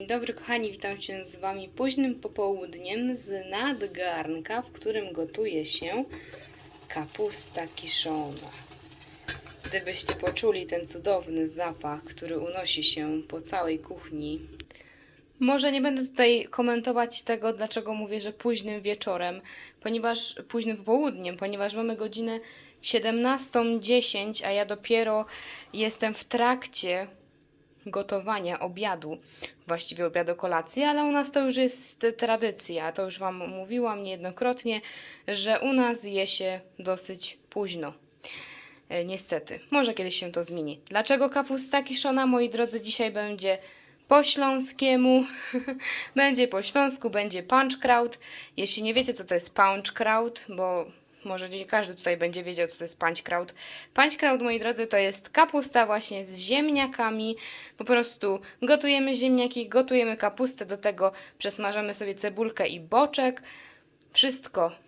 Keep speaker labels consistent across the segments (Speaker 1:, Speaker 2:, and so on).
Speaker 1: Dzień dobry kochani, witam się z Wami późnym popołudniem z nadgarnka, w którym gotuje się kapusta kiszona. Gdybyście poczuli ten cudowny zapach, który unosi się po całej kuchni. Może nie będę tutaj komentować tego, dlaczego mówię, że późnym wieczorem, ponieważ późnym popołudniem, ponieważ mamy godzinę 17.10, a ja dopiero jestem w trakcie gotowania obiadu, właściwie obiadu kolacji, ale u nas to już jest tradycja. To już Wam mówiłam niejednokrotnie, że u nas je się dosyć późno. E, Niestety, może kiedyś się to zmieni. Dlaczego kapusta kiszona, moi drodzy, dzisiaj będzie po śląskiemu, będzie po śląsku, będzie punchkraut. Jeśli nie wiecie, co to jest punchkraut, bo może nie każdy tutaj będzie wiedział, co to jest punchkraut. Punchkraut, moi drodzy, to jest kapusta właśnie z ziemniakami. Po prostu gotujemy ziemniaki, gotujemy kapustę, do tego przesmażamy sobie cebulkę i boczek. Wszystko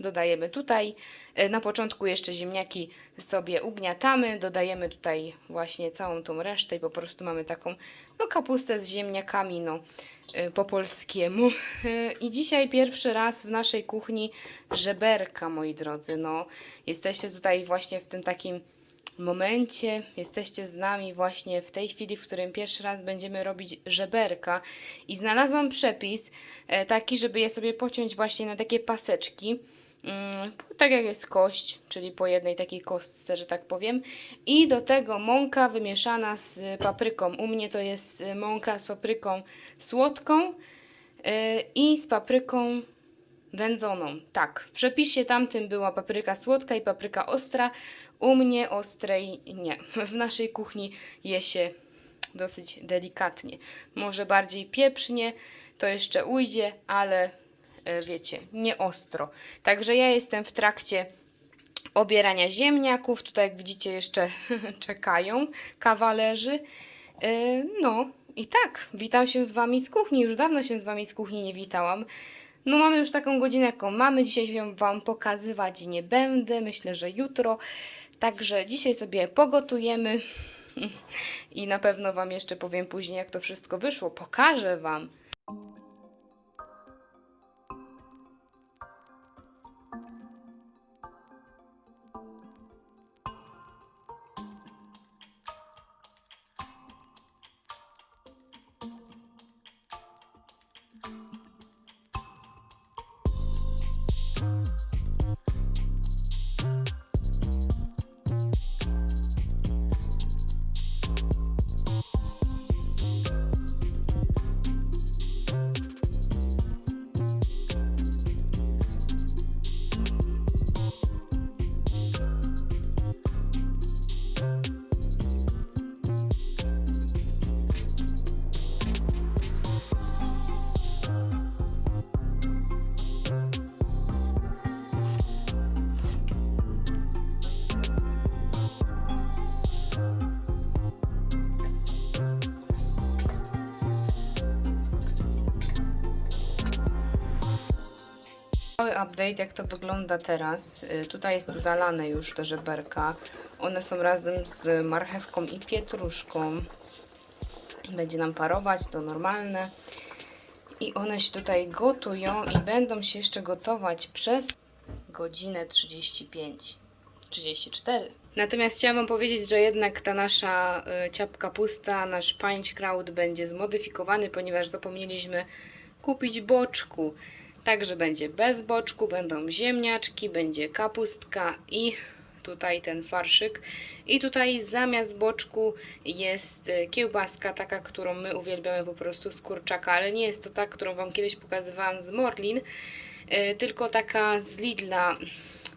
Speaker 1: dodajemy tutaj. E, Na początku jeszcze ziemniaki sobie ugniatamy, dodajemy tutaj właśnie całą tą resztę i po prostu mamy taką no, kapustę z ziemniakami, no e, po polskiemu. E, I dzisiaj pierwszy raz w naszej kuchni żeberka, moi drodzy. No, jesteście tutaj właśnie w tym takim momencie, jesteście z nami właśnie w tej chwili, w którym pierwszy raz będziemy robić żeberka i znalazłam przepis taki, żeby je sobie pociąć właśnie na takie paseczki. Mm, tak jak jest kość, czyli po jednej takiej kostce, że tak powiem. I do tego mąka wymieszana z papryką. U mnie to jest y, mąka z papryką słodką y, i z papryką wędzoną. Tak, w przepisie tamtym była papryka słodka i papryka ostra. U mnie ostrej nie. W naszej kuchni je się dosyć delikatnie. Może bardziej pieprznie, to jeszcze ujdzie, ale wiecie, nie ostro. Także ja jestem w trakcie obierania ziemniaków. Tutaj, jak widzicie, jeszcze czekają kawalerzy. E, No i tak, witam się z Wami z kuchni. Już dawno się z Wami z kuchni nie witałam. No mamy już taką godzinę, jaką mamy. Dzisiaj się Wam pokazywać nie będę. Myślę, że jutro. Także dzisiaj sobie pogotujemy i na pewno Wam jeszcze powiem później, jak to wszystko wyszło. Pokażę Wam. Cały update, jak to wygląda teraz. Y, Tutaj jest zalane już te żeberka. One są razem z marchewką i pietruszką. Będzie nam parować, to normalne. I one się tutaj gotują i będą się jeszcze gotować przez godzinę 35, 34. Natomiast chciałam Wam powiedzieć, że jednak ta nasza y, ciapka pusta, nasz kraut będzie zmodyfikowany, ponieważ zapomnieliśmy kupić boczku. Także będzie bez boczku, będą ziemniaczki, będzie kapustka i tutaj ten farszyk. I tutaj zamiast boczku jest y, kiełbaska, taka, którą my uwielbiamy po prostu z kurczaka, ale nie jest to ta, którą Wam kiedyś pokazywałam z Morlin, y, tylko taka z Lidla,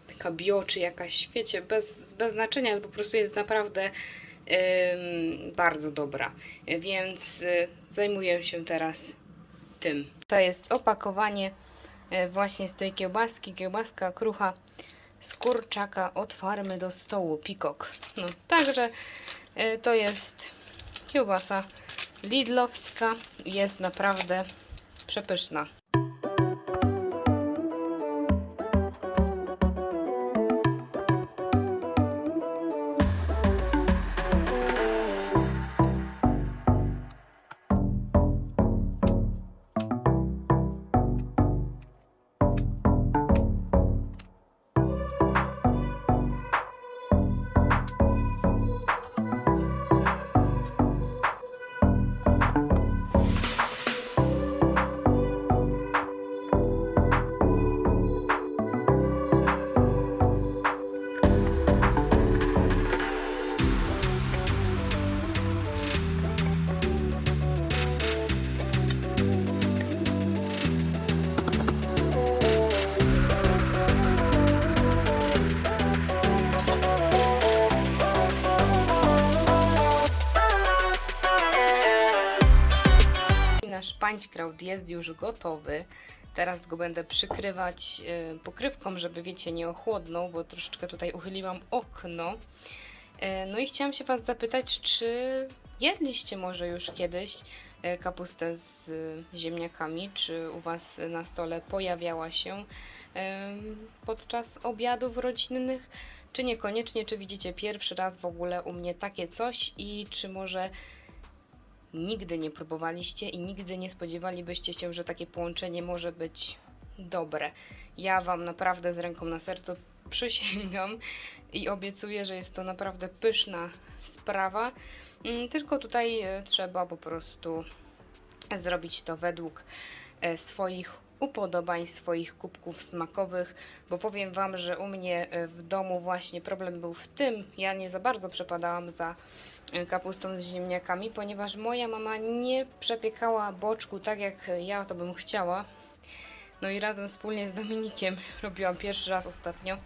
Speaker 1: taka bio czy jakaś, wiecie, bez, bez znaczenia, ale po prostu jest naprawdę ym, bardzo dobra. Więc y, zajmuję się teraz tym. To jest opakowanie właśnie z tej kiełbaski, kiełbaska krucha z kurczaka od farmy do stołu, pikok. No, także e, to jest kiełbasa lidlowska, jest naprawdę przepyszna. Nasz pańćkraut jest już gotowy. Teraz go będę przykrywać e, pokrywką, żeby wiecie, nie ochłodnął, bo troszeczkę tutaj uchyliłam okno. E, No i chciałam się Was zapytać, czy jedliście może już kiedyś e, kapustę z ziemniakami? Czy u Was na stole pojawiała się podczas obiadów rodzinnych? Czy niekoniecznie, czy widzicie pierwszy raz w ogóle u mnie takie coś i czy może nigdy nie próbowaliście i nigdy nie spodziewalibyście się, że takie połączenie może być dobre. Ja Wam naprawdę z ręką na sercu przysięgam i obiecuję, że jest to naprawdę pyszna sprawa. Mm, Tylko tutaj e, trzeba po prostu zrobić to według e, swoich upodobań, swoich kubków smakowych, bo powiem Wam, że u mnie e, w domu właśnie problem był w tym, ja nie za bardzo przepadałam za e, kapustą z ziemniakami, ponieważ moja mama nie przepiekała boczku tak jak ja to bym chciała. No i razem wspólnie z Dominikiem robiłam pierwszy raz ostatnio.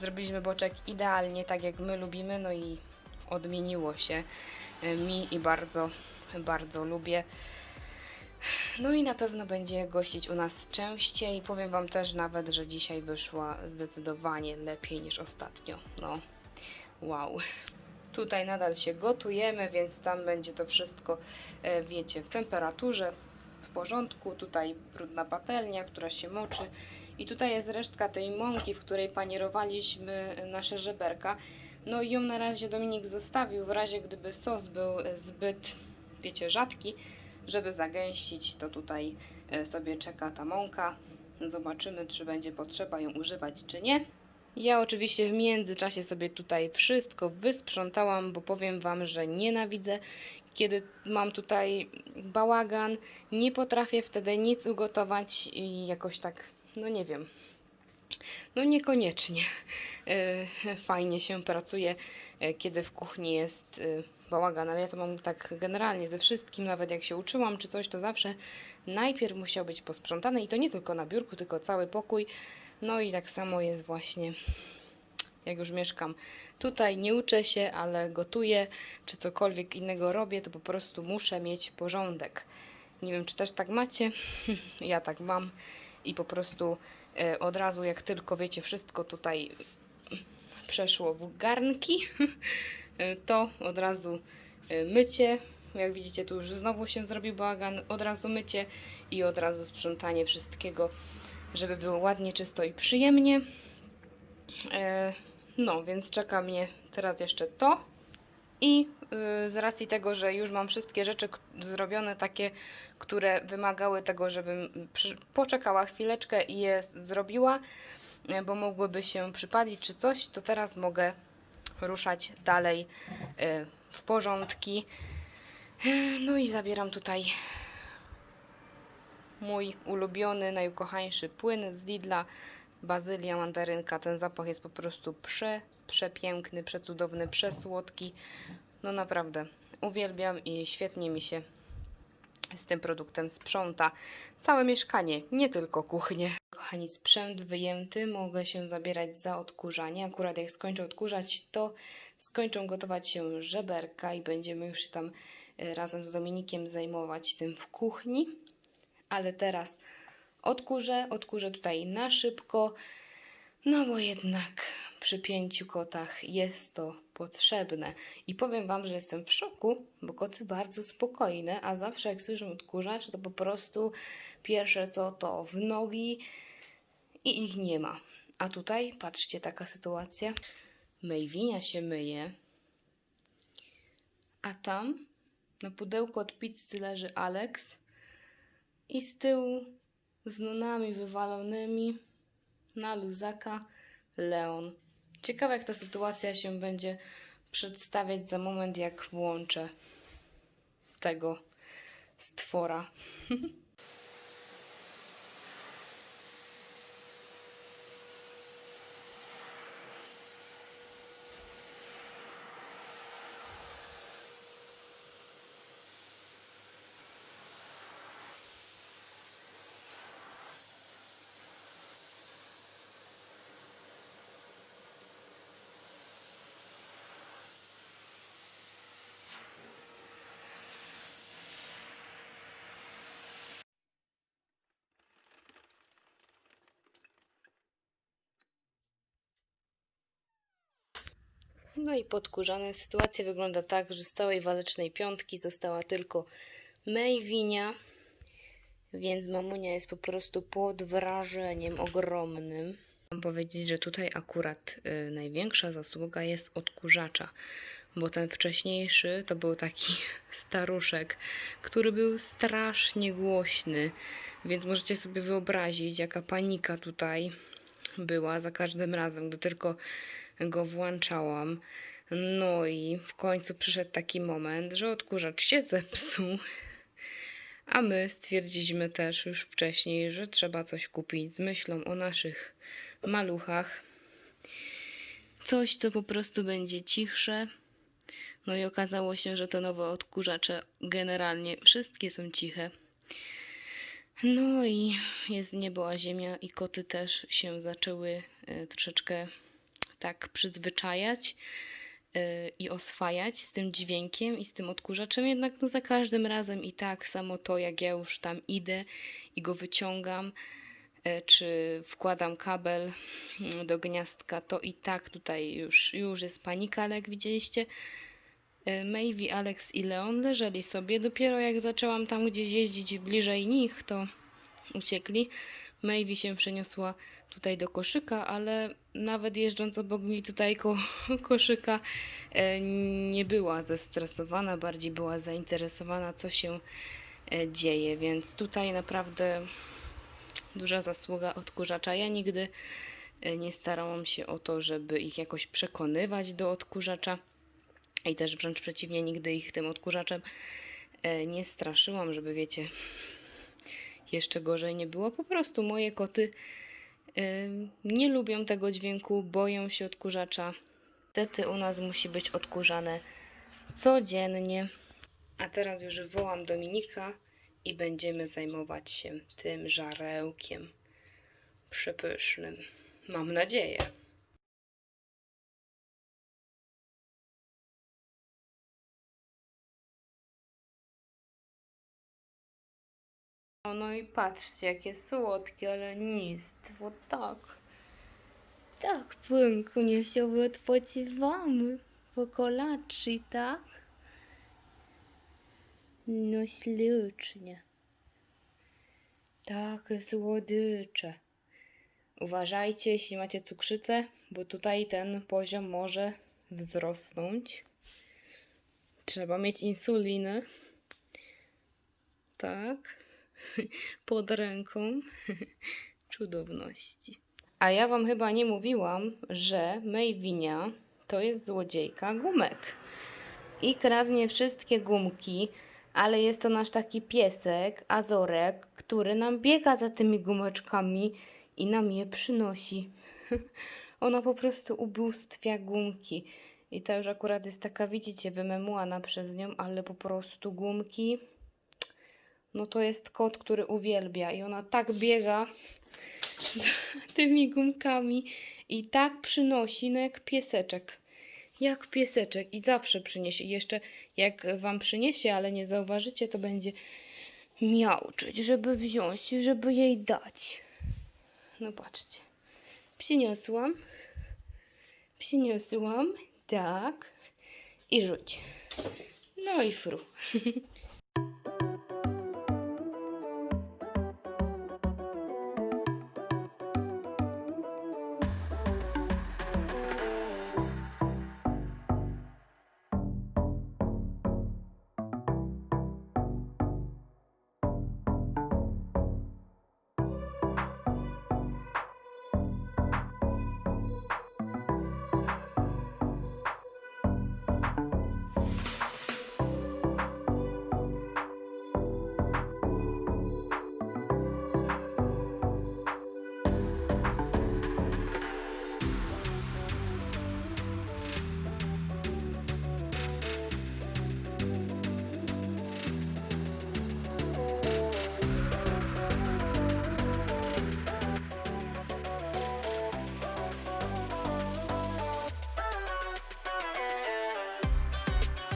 Speaker 1: Zrobiliśmy boczek idealnie tak jak my lubimy, no i odmieniło się e, mi i bardzo, bardzo lubię. No i na pewno będzie gościć u nas częściej. Powiem Wam też nawet, że dzisiaj wyszła zdecydowanie lepiej niż ostatnio. No, wow. Tutaj nadal się gotujemy, więc tam będzie to wszystko, e, wiecie, w temperaturze, w, porządku. Tutaj brudna patelnia, która się moczy. I tutaj jest resztka tej mąki, w której panierowaliśmy nasze żeberka. No i ją na razie Dominik zostawił, w razie gdyby sos był e, zbyt, wiecie, rzadki, żeby zagęścić, to tutaj e, sobie czeka ta mąka. Zobaczymy, czy będzie potrzeba ją używać, czy nie. Ja oczywiście w międzyczasie sobie tutaj wszystko wysprzątałam, bo powiem Wam, że nienawidzę, kiedy mam tutaj bałagan. Nie potrafię wtedy nic ugotować i jakoś tak, no nie wiem. No niekoniecznie e, fajnie się pracuje, e, kiedy w kuchni jest bałagan, ale ja to mam tak generalnie ze wszystkim, nawet jak się uczyłam czy coś, to zawsze najpierw musiał być posprzątane i to nie tylko na biurku, tylko cały pokój. No i tak samo jest właśnie jak już mieszkam tutaj, nie uczę się, ale gotuję, czy cokolwiek innego robię, to po prostu muszę mieć porządek. Nie wiem, czy też tak macie, ja tak mam i po prostu e, od razu, jak tylko wiecie, wszystko tutaj przeszło w garnki, to od razu e, mycie. Jak widzicie, tu już znowu się zrobił bałagan, od razu mycie i od razu sprzątanie wszystkiego, żeby było ładnie, czysto i przyjemnie. E, No, więc czeka mnie teraz jeszcze to. I z racji tego, że już mam wszystkie rzeczy zrobione, takie, które wymagały tego, żebym poczekała chwileczkę i je zrobiła, bo mogłyby się przypalić czy coś, to teraz mogę ruszać dalej y, w porządki. Y, No i zabieram tutaj mój ulubiony, najukochańszy płyn z Lidla, bazylia, mandarynka. Ten zapach jest po prostu prze, przepiękny, przecudowny, przesłodki. No naprawdę, uwielbiam i świetnie mi się z tym produktem sprząta całe mieszkanie, nie tylko kuchnię. Kochani, sprzęt wyjęty, mogę się zabierać za odkurzanie. Akurat jak skończę odkurzać, to skończą gotować się żeberka i będziemy już się tam e, razem z Dominikiem zajmować tym w kuchni. Ale teraz odkurzę, odkurzę tutaj na szybko, no bo jednak przy pięciu kotach jest to potrzebne. I powiem Wam, że jestem w szoku, bo koty bardzo spokojne, a zawsze jak słyszę odkurzacz, to po prostu pierwsze co to w nogi i ich nie ma. A tutaj, patrzcie, taka sytuacja. Mejwinia się myje, a tam na pudełku od pizzy leży Alex i z tyłu z nunami wywalonymi na luzaka Leon. Ciekawe, jak ta sytuacja się będzie przedstawiać za moment, jak włączę tego stwora. No i podkurzane. Sytuacja wygląda tak, że z całej walecznej piątki została tylko Maywinia, więc mamunia jest po prostu pod wrażeniem ogromnym. Mam powiedzieć, że tutaj akurat y, największa zasługa jest odkurzacza, bo ten wcześniejszy to był taki staruszek, który był strasznie głośny, więc możecie sobie wyobrazić, jaka panika tutaj była za każdym razem, gdy tylko go włączałam. No i w końcu przyszedł taki moment, że odkurzacz się zepsuł. A my stwierdziliśmy też już wcześniej, że trzeba coś kupić z myślą o naszych maluchach. Coś, co po prostu będzie cichsze. No i okazało się, że te nowe odkurzacze generalnie wszystkie są ciche. No i jest niebo a ziemia i koty też się zaczęły e, troszeczkę tak przyzwyczajać e, i oswajać z tym dźwiękiem i z tym odkurzaczem, jednak no za każdym razem i tak samo to, jak ja już tam idę i go wyciągam, e, czy wkładam kabel mm, do gniazdka, to i tak tutaj już, już jest panika, ale jak widzieliście, e, Mayvi, Alex i Leon leżeli sobie. Dopiero jak zaczęłam tam gdzieś jeździć bliżej nich, to uciekli. Mayvi się przeniosła tutaj do koszyka, ale nawet jeżdżąc obok mnie tutaj ko koszyka e, nie była zestresowana, bardziej była zainteresowana, co się e, dzieje, więc tutaj naprawdę duża zasługa odkurzacza. Ja nigdy e, nie starałam się o to, żeby ich jakoś przekonywać do odkurzacza i też wręcz przeciwnie, nigdy ich tym odkurzaczem nie straszyłam, żeby wiecie, jeszcze gorzej nie było. Po prostu moje koty nie lubią tego dźwięku, boją się odkurzacza. Niestety u nas musi być odkurzane codziennie. A teraz już wołam Dominika i będziemy zajmować się tym żarełkiem przepysznym. Mam nadzieję. No i patrzcie, jakie słodkie, ale nictwo, tak. Tak, pięknie się odpoczywamy po kolacji, tak? No ślicznie. Takie słodycze. Uważajcie, jeśli macie cukrzycę, bo tutaj ten poziom może wzrosnąć. Trzeba mieć insulinę. Tak pod ręką cudowności. A ja wam chyba nie mówiłam, że Maywinia to jest złodziejka gumek. I kradnie wszystkie gumki, ale jest to nasz taki piesek, Azorek, który nam biega za tymi gumeczkami i nam je przynosi. Ona po prostu ubóstwia gumki. I ta już akurat jest taka, widzicie, wymemułana przez nią, ale po prostu gumki no to jest kot, który uwielbia i ona tak biega z tymi gumkami i tak przynosi, no jak pieseczek. Jak pieseczek i zawsze przyniesie. I jeszcze jak wam przyniesie, ale nie zauważycie, to będzie miauczyć, żeby wziąć, żeby jej dać. No patrzcie. Przyniosłam. Przyniosłam. Tak. I rzuć. No i fru.